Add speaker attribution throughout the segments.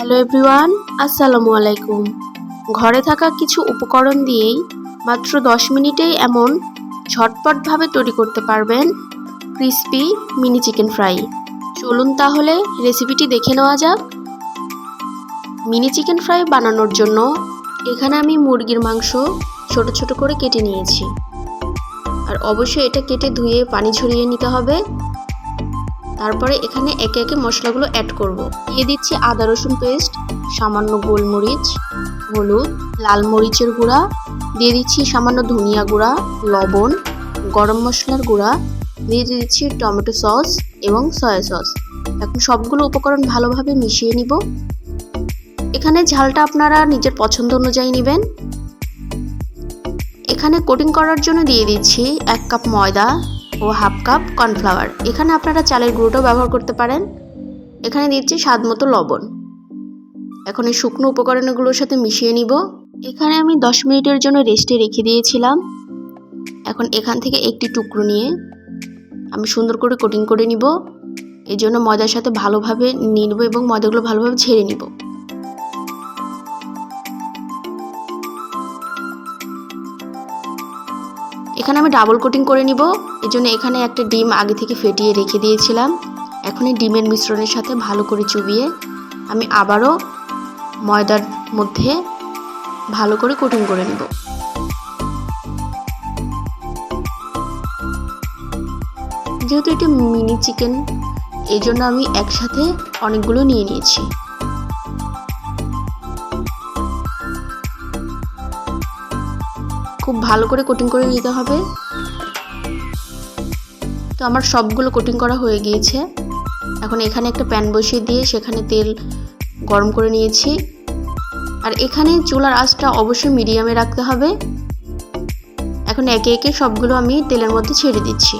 Speaker 1: Hello everyone আসসালামু আলাইকুম। ঘরে থাকা কিছু উপকরণ দিয়েই মাত্র দশ মিনিটেই এমন ঝটপটভাবে তৈরি করতে পারবেন ক্রিস্পি মিনি চিকেন ফ্রাই। চলুন তাহলে রেসিপিটি দেখে নেওয়া যাক। মিনি চিকেন ফ্রাই বানানোর জন্য এখানে আমি মুরগির মাংস ছোট ছোট করে কেটে নিয়েছি। আর অবশ্যই এটা কেটে ধুয়ে পানি ঝরিয়ে নিতে হবে। তারপরে এখানে একে একে মশলাগুলো অ্যাড করব। দিয়ে দিচ্ছি আদা, রসুন পেস্ট সামান্য গোলমরিচ, হলুদ, লাল মরিচের গুঁড়া। দিয়ে দিচ্ছি সামান্য ধনিয়া গুঁড়া, লবণ, গরম মশলার গুঁড়া। দিয়ে দিচ্ছি টমেটো সস এবং সয়া সস। এখন সবগুলো উপকরণ ভালোভাবে মিশিয়ে নিব। এখানে ঝালটা আপনারা নিজের পছন্দ অনুযায়ী নেবেন। এখানে কোটিং করার জন্য দিয়ে দিচ্ছি এক কাপ ময়দা ও হাফ কাপ কর্নফ্লাওয়ার। এখানে আপনারা চালের গুঁড়োটাও ব্যবহার করতে পারেন। এখানে দিচ্ছি স্বাদ মতো লবণ। এখন এই শুকনো উপকরণগুলোর সাথে মিশিয়ে নিব। এখানে আমি দশ মিনিটের জন্য রেস্টে রেখে দিয়েছিলাম। এখন এখান থেকে একটি টুকরো নিয়ে আমি সুন্দর করে কোটিং করে নিব। এই জন্য ময়দার সাথে ভালোভাবে নেব এবং ময়দাগুলো ভালোভাবে ছেড়ে নিব। এখানে আমি ডাবল কোটিং করে নিব। এর জন্য এখানে একটা ডিম আগে থেকে ফেটিয়ে রেখে দিয়েছিলাম। এখন এই ডিমের মিশ্রণের সাথে ভালো করে চুবিয়ে আমি আবারও ময়দার মধ্যে ভালো করে কোটিং করে নেব। যেহেতু এটা মিনি চিকেন এই জন্য আমি একসাথে অনেকগুলো নিয়ে নিয়েছি। খুব ভালো করে কোটিং করে নিতে হবে। তো আমার সবগুলো কোটিং করা হয়ে গিয়েছে। এখন এখানে একটা প্যান বসিয়ে দিয়ে সেখানে তেল গরম করে নিয়েছি। আর এখানে চুলার আঁচটা অবশ্যই মিডিয়ামে রাখতে হবে। এখন একে একে সবগুলো আমি তেলের মধ্যে ছেড়ে দিচ্ছি।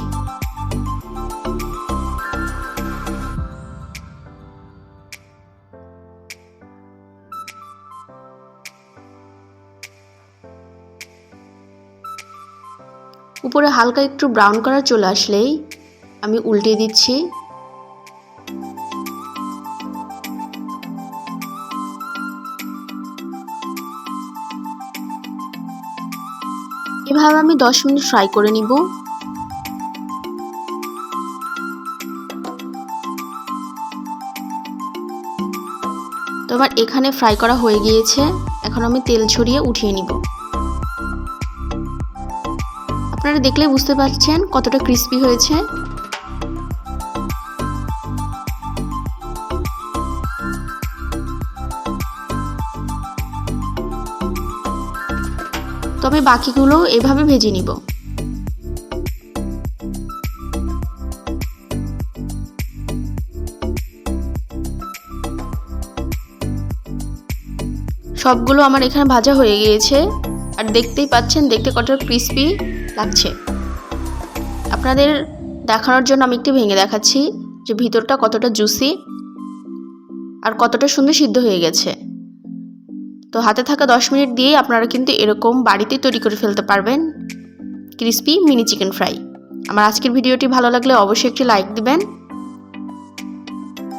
Speaker 1: উপরে হালকা একটু ব্রাউন কালার চলে আসলেই আমি উল্টে দিচ্ছি। এভাবে আমি দশ মিনিট ফ্রাই করে নিব। তো আমার এখানে ফ্রাই করা হয়ে গিয়েছে। এখন আমি তেল ছড়িয়ে উঠিয়ে নিব। আপনারা দেখলে বুঝতে পারছেন কতটা ক্রিস্পি হয়েছে। তবে বাকিগুলো এভাবে ভেজে নিব। সবগুলো আমার এখানে ভাজা হয়ে গিয়েছে। আর দেখতেই পাচ্ছেন, দেখতে কতটা ক্রিস্পি লাগছে। আপনাদের দেখানোর জন্য আমি একটু ভেঙে দেখাচ্ছি যে ভিতরটা কতটা জুসি আর কতটা সুন্দর সিদ্ধ হয়ে গেছে। তো হাতে থাকা দশ মিনিট দিয়েই আপনারা কিন্তু এরকম বাড়িতে তৈরি করে ফেলতে পারবেন ক্রিস্পি মিনি চিকেন ফ্রাই আমার আজকের ভিডিওটি ভালো লাগলে অবশ্যই একটি লাইক দিবেন।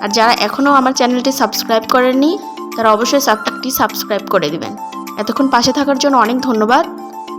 Speaker 1: আর যারা এখনও আমার চ্যানেলটি সাবস্ক্রাইব করেননি, তারা অবশ্যই একটি সাবস্ক্রাইব করে দিবেন। এতক্ষণ পাশে থাকার জন্য অনেক ধন্যবাদ।